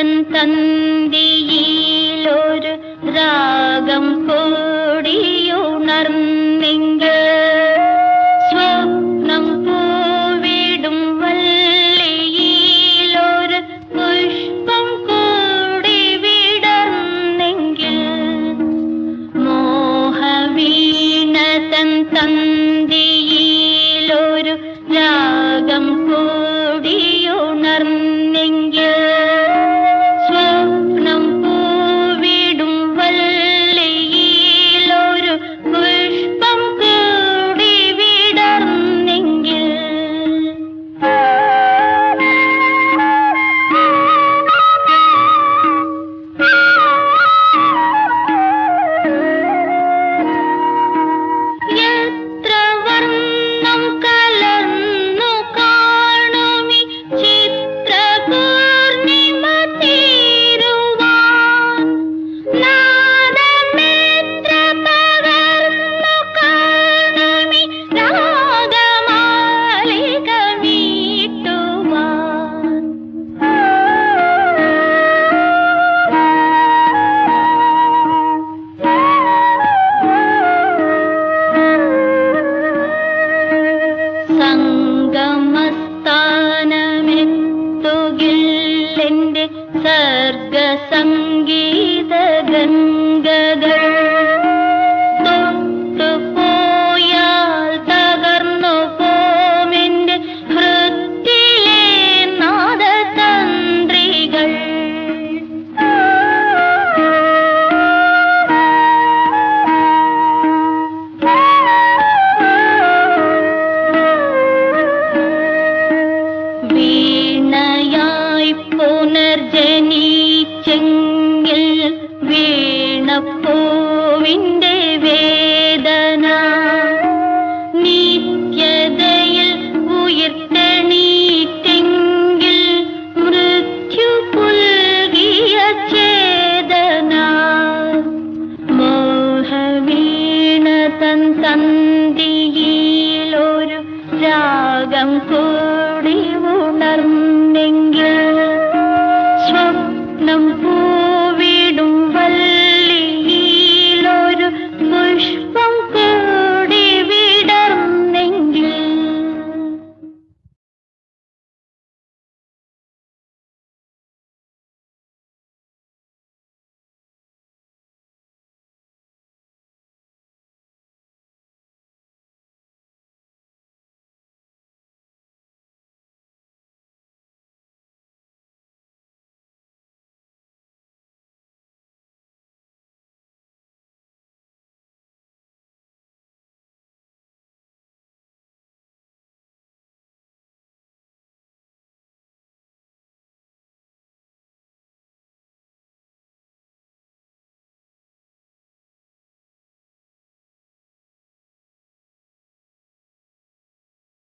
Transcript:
തൻ തന്തിയിലൊരു രാഗം കൂടിയുണർന്നിങ്ക സ്വപ്നം പൂവിടും വല്ലിയിലൊരു പുഷ്പം കൂടി വിടർന്നെങ്കിൽ മോഹവീണ തന്തിയിലൊരു രാഗം കൂടി എന്റെ സർഗസംഗീത ഗംഗകൾ. പുനർജനീച്ചെങ്കിൽ വീണപ്പോവിന്റെ വേദന. നിത്യതയിൽ ഉയർത്തണീറ്റെങ്കിൽ മൃത്യു പുൽകിയ ചേതന. മോഹവീണ തൻ സന്ധിയിലൊരു രാഗം കൂ സ്വപ്നം പോ